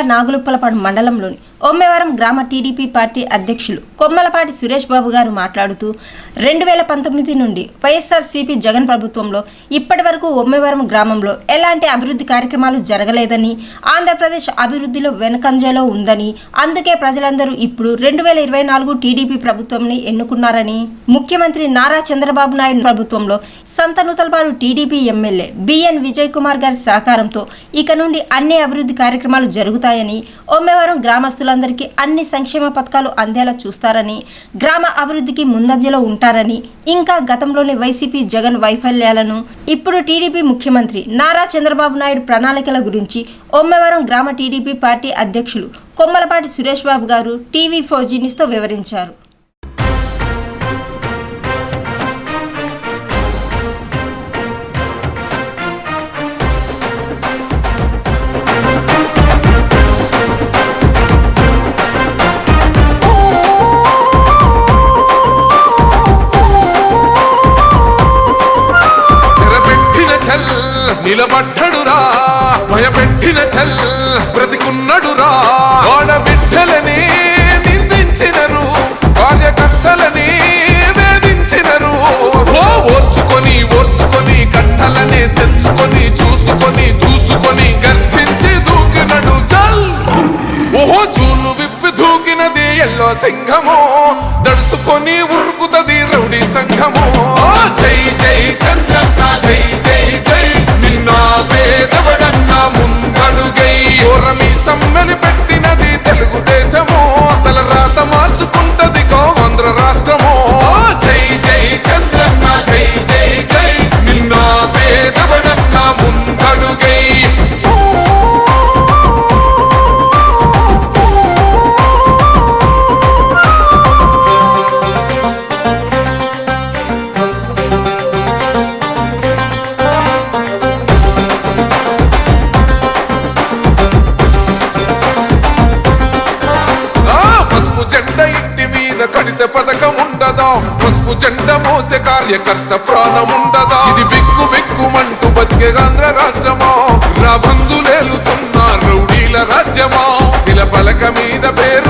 జిల్లా నాగులుప్పలపాడు మండలంలోని ఒమ్మేవరం గ్రామ టీడీపీ పార్టీ అధ్యక్షులు కొమ్మలపాటి సురేష్ బాబు గారు మాట్లాడుతూ రెండు వేల పంతొమ్మిది నుండి వైఎస్ఆర్ సిపి జగన్ ప్రభుత్వంలో ఇప్పటి వరకు ఒమ్మేవరం గ్రామంలో ఎలాంటి అభివృద్ధి కార్యక్రమాలు జరగలేదని ఆంధ్రప్రదేశ్ అభివృద్ధిలో వెనుకంజలో ఉందని అందుకే ప్రజలందరూ ఇప్పుడు రెండు వేల ఇరవై నాలుగు టీడీపీ ప్రభుత్వంని ఎన్నుకున్నారని ముఖ్యమంత్రి నారా చంద్రబాబు నాయుడు ప్రభుత్వంలో Santhanuthalapadu TDP MLA BN Vijay Kumar గారి సహకారంతో ఇక నుండి అన్ని అభివృద్ధి కార్యక్రమాలు జరుగుతాయి జరుగుతాయని ఒమ్మేవరం గ్రామస్తులందరికీ అన్ని సంక్షేమ పథకాలు అందేలా చూస్తారని గ్రామ అభివృద్ధికి ముందంజలో ఉంటారని ఇంకా గతంలోని వైసీపీ జగన్ వైఫల్యాలను ఇప్పుడు టీడీపీ ముఖ్యమంత్రి నారా చంద్రబాబు నాయుడు ప్రణాళికల గురించి ఒమ్మేవరం గ్రామ టీడీపీ పార్టీ అధ్యక్షులు కొమ్మలపాటి సురేష్ బాబు గారు టీవీ ఫోర్ జీనిస్తో వివరించారు. నిలబడ్డడురా భయపెట్టిన చల్ బ్రతికున్నడురా. ఆడబిడ్డలని నిందించినరు కార్యకర్తలని వేధించినరు. ఓర్చుకొని ఓర్చుకొని కట్టలనే తెంచుకొని చూసుకొని దూసుకొని గర్జించి దూకినడు చల్ ఓహో చూలు విప్పి దూకినది ఎల్లో సింహము. పథకం ఉండదా? పసుపు జెండ మోసే కార్యకర్త ప్రాణం ఉండదా? ఇది బిక్కు బిక్కుమంటూ బతికే ఆంధ్ర రాష్ట్రమా? నా రౌడీల రాజ్యమా? శిల పలక మీద పేరు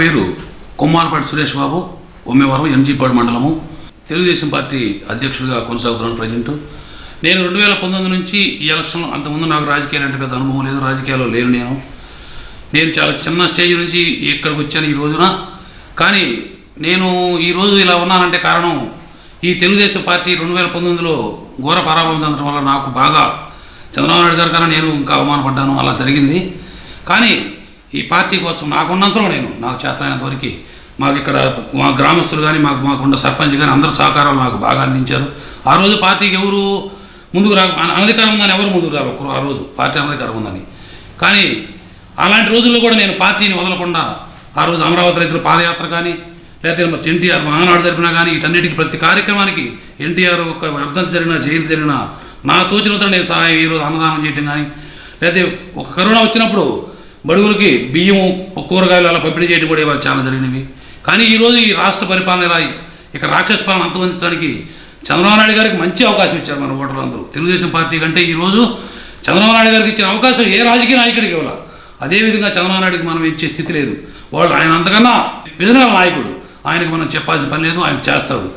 పేరు కొమ్మాలపాటి సురేష్ బాబు ఉమ్మేవరం ఎంజీపాడు మండలము. తెలుగుదేశం పార్టీ అధ్యక్షుడిగా కొనసాగుతున్నాను ప్రజెంట్. నేను రెండు వేల పంతొమ్మిది నుంచి ఈ ఎలక్షన్ అంతకుముందు నాకు రాజకీయాలు అంటే పెద్ద అనుభవం లేదు రాజకీయాల్లో లేను నేను. నేను చాలా చిన్న స్టేజ్ నుంచి ఇక్కడికి వచ్చాను ఈ రోజున. కానీ నేను ఈ రోజు ఇలా ఉన్నానంటే కారణం ఈ తెలుగుదేశం పార్టీ రెండు వేల పంతొమ్మిదిలో ఘోర పరాభవం చెందడం వల్ల నాకు బాగా చంద్రబాబు నాయుడు గారి కన్నా నేను ఇంకా అవమానపడ్డాను అలా జరిగింది. కానీ ఈ పార్టీ కోసం నాకున్నంతలో నేను నాకు చేతనైనంత వరకు మాకు ఇక్కడ మా గ్రామస్తులు కానీ మాకు మాకున్న సర్పంచ్ కానీ అందరు సహకారాలు నాకు బాగా అందించారు. ఆ రోజు పార్టీకి ఎవరు ముందుకు రా అనధికారం ఉందని ఎవరు ముందుకు రారు ఒకరు ఆ రోజు. పార్టీ అనధికారం ఉందని. కానీ అలాంటి రోజుల్లో కూడా నేను పార్టీని వదలకుండా ఆ రోజు అమరావతి రైతుల పాదయాత్ర కానీ లేకపోతే ఎన్టీఆర్ మహానాడు జరిపినా కానీ వీటన్నిటికీ ప్రతి కార్యక్రమానికి ఎన్టీఆర్ ఒక వర్ధంతి జరిగిన జయంతి జరిగిన నా తోచినంత నేను సహాయం ఈరోజు అన్నదానం చేయడం కానీ లేకపోతే ఒక కరోనా వచ్చినప్పుడు బడుగులకి బియ్యము కూరగాయలు అలా పంపిణీ చేయడం కూడా ఇవాళ చాలా జరిగినవి. కానీ ఈరోజు ఈ రాష్ట్ర పరిపాలన ఇలా ఇక రాక్షస పాలన అంతమందించడానికి చంద్రబాబు నాయుడు గారికి మంచి అవకాశం ఇచ్చారు మన ఓటర్లందరూ తెలుగుదేశం పార్టీ కంటే ఈరోజు చంద్రబాబు నాయుడు గారికి ఇచ్చిన అవకాశం ఏ రాజకీయ నాయకుడికి ఇవ్వాల? అదేవిధంగా చంద్రబాబు నాయుడికి మనం ఇచ్చే స్థితి లేదు. వాళ్ళు ఆయన అంతకన్నా విజనల్ నాయకుడు. ఆయనకు మనం చెప్పాల్సిన పని లేదు ఆయన చేస్తాడు.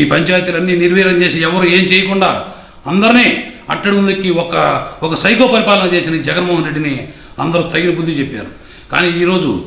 ఈ పంచాయతీలన్నీ నిర్వీర్యం చేసి ఎవరు ఏం చేయకుండా అందరినీ అట్టడుగుందికి ఒక ఒక సైకో పరిపాలన చేసిన జగన్మోహన్ రెడ్డిని అందరూ తగిన బుద్ధి చెప్పారు. కానీ ఈరోజు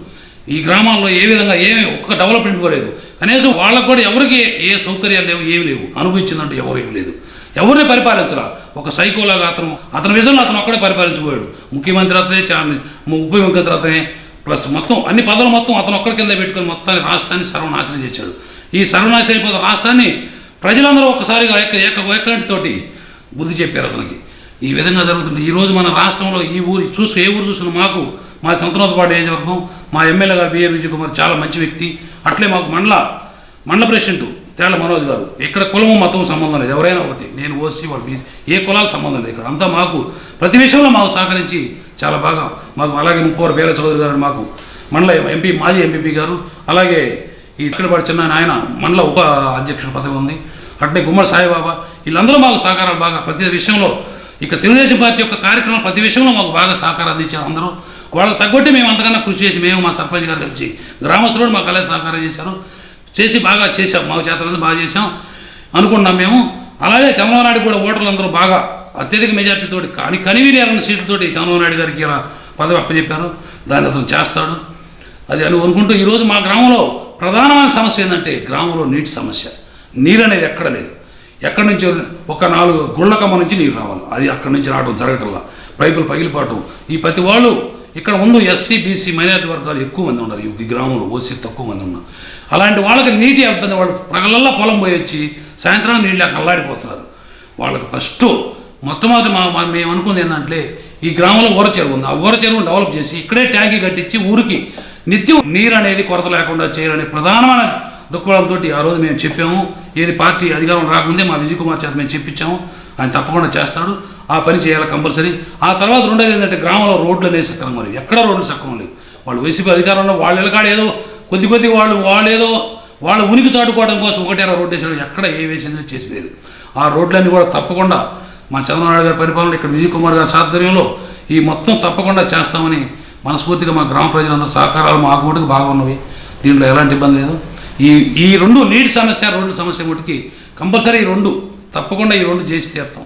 ఈ గ్రామాల్లో ఏ విధంగా ఏమి ఒక్క డెవలప్మెంట్ కూడా లేదు. కనీసం వాళ్ళకు కూడా ఎవరికి ఏ సౌకర్యాలు లేవు ఏమి లేవు. అనుభవించిందంటూ ఎవరు ఏమి లేదు. ఎవరిని పరిపాలించరా? ఒక సైకోలాగా అతను అతని విషయంలో అతను ఒక్కడే పరిపాలించబోయాడు ముఖ్యమంత్రి అతనే చా- ఉప ముఖ్యమంత్రి అతనే. ప్లస్ మొత్తం అన్ని పదవులు మొత్తం అతను ఒక్కడి కింద పెట్టుకుని మొత్తాన్ని రాష్ట్రాన్ని సర్వనాశనం చేశాడు. ఈ సర్వనాశనం అయిపోతున్న రాష్ట్రాన్ని ప్రజలందరూ ఒక్కసారిగా ఏక ఏక ఏకనాటితోటి బుద్ధి చెప్పారు అతనికి. ఈ విధంగా జరుగుతుంది. ఈరోజు మన రాష్ట్రంలో ఈ ఊరు చూసి ఏ ఊరు చూసిన మాకు మా సంతనోతపాటు నియోజకవర్గం మా ఎమ్మెల్యే గారు బిఏ విజయ్ కుమార్ చాలా మంచి వ్యక్తి. అట్లే మాకు మండల మండల ప్రెసిడెంట్ తేళ్ళ మనోజ్ గారు. ఇక్కడ కులము మతం సంబంధం లేదు. ఎవరైనా ఒకటి. నేను ఓసి వాళ్ళు ఏ కులాలు సంబంధం లేదు ఇక్కడ. అంతా మాకు ప్రతి విషయంలో మాకు సహకరించి చాలా బాగా మాకు అలాగే ముప్పవరు బీర చౌదరి గారు మాకు మండల ఎంపీ మాజీ ఎంపీపీ గారు. అలాగే ఈ ఇక్కడ చిన్న ఆయన మండల ఉప అధ్యక్షుడి పదవి ఉంది. అట్లే గుమ్మడి సాయిబాబా. వీళ్ళందరూ మాకు సహకారాలు బాగా. ప్రతి విషయంలో ఇక తెలుగుదేశం పార్టీ యొక్క కార్యక్రమం ప్రతి విషయంలో మాకు బాగా సహకారం అందించారు అందరూ. వాళ్ళకి తగ్గొట్టి మేము అంతకన్నా కృషి చేసి మేము మా సర్పంచ్ గారు కలిసి గ్రామస్తులు మాకు అలాగే సహకారం చేశారు. చేసి బాగా చేసాం మాకు చేతనందు బాగా చేసాం అనుకున్నాం మేము. అలాగే చంద్రబాబు నాయుడు కూడా ఓటర్లు అందరూ బాగా అత్యధిక మెజార్టీతో కానీ కనివిని సీట్లతోటి చంద్రబాబు నాయుడు గారికి ఇలా పదవి అప్పచెప్పారు. దాన్ని అసలు చేస్తాడు. అది అని అనుకుంటూ ఈరోజు మా గ్రామంలో ప్రధానమైన సమస్య ఏంటంటే గ్రామంలో నీటి సమస్య. నీరు అనేది ఎక్కడ లేదు. ఎక్కడి నుంచి ఒక నాలుగు గుళ్ళకమ్మ నుంచి నీరు రావాలి. అది అక్కడి నుంచి రావడం జరగటంలా. పైపులు పగిలిపోవటం ఈ ప్రతి వాళ్ళు ఇక్కడ ముందు ఎస్సీ బీసీ మైనారిటీ వర్గాలు ఎక్కువ మంది ఉన్నారు. ఈ- గ్రామంలో ఓసీ తక్కువ మంది ఉన్నారు. అలాంటి వాళ్ళకి నీటి ఇబ్బంది వాళ్ళు ప్రగలల్లా పొలం పోయి వచ్చి సాయంత్రం నీళ్ళు అల్లాడిపోతున్నారు. వాళ్ళకి ఫస్ట్ మొట్టమొదటి మా మా- మేము అనుకుంది ఏంటంటే ఈ గ్రామంలో ఊర చెరువు ఉంది. ఆ ఊర చెరువును డెవలప్ చేసి ఇక్కడే ట్యాంకీ కట్టించి ఊరికి నిత్యం నీరు అనేది కొరత లేకుండా చేయాలనే ప్రధానమైన దుఃఖంతో ఆ రోజు మేము చెప్పాము ఏది పార్టీ అధికారం రాకముందే మా విజయ్ కుమార్ చేత మేము చెప్పించాము ఆయన తప్పకుండా చేస్తాడు ఆ పని చేయాలి కంపల్సరీ. ఆ తర్వాత రెండోది ఏంటంటే గ్రామంలో రోడ్లు అనేవి సక్రమం మరి ఎక్కడ రోడ్లు సక్రమం లేవు. వాళ్ళు వైసీపీ అధికారంలో వాళ్ళు ఎలకాడ ఏదో కొద్ది కొద్ది వాళ్ళు వాళ్ళు వాళ్ళ ఉనికి చాటుకోవడం కోసం ఒకటేరా రోడ్డు వేసాడు ఎక్కడ ఏ వేసిందో చేసేది ఆ రోడ్లన్నీ కూడా తప్పకుండా మా చంద్రబాబు నాయుడు గారి పరిపాలన ఇక్కడ విజయ్ కుమార్ గారి సాధ్వర్యంలో ఈ మొత్తం తప్పకుండా చేస్తామని మనస్ఫూర్తిగా మా గ్రామ ప్రజలందరూ సహకారాలు మాకు మటుకు బాగా ఉన్నవి. దీంట్లో ఎలాంటి ఇబ్బంది లేదు. ఈ ఈ రెండు నీటి సమస్య రోడ్డు సమస్య మటుకి కంపల్సరీ ఈ రెండు తప్పకుండా ఈ రెండు చేసి తీరుతాం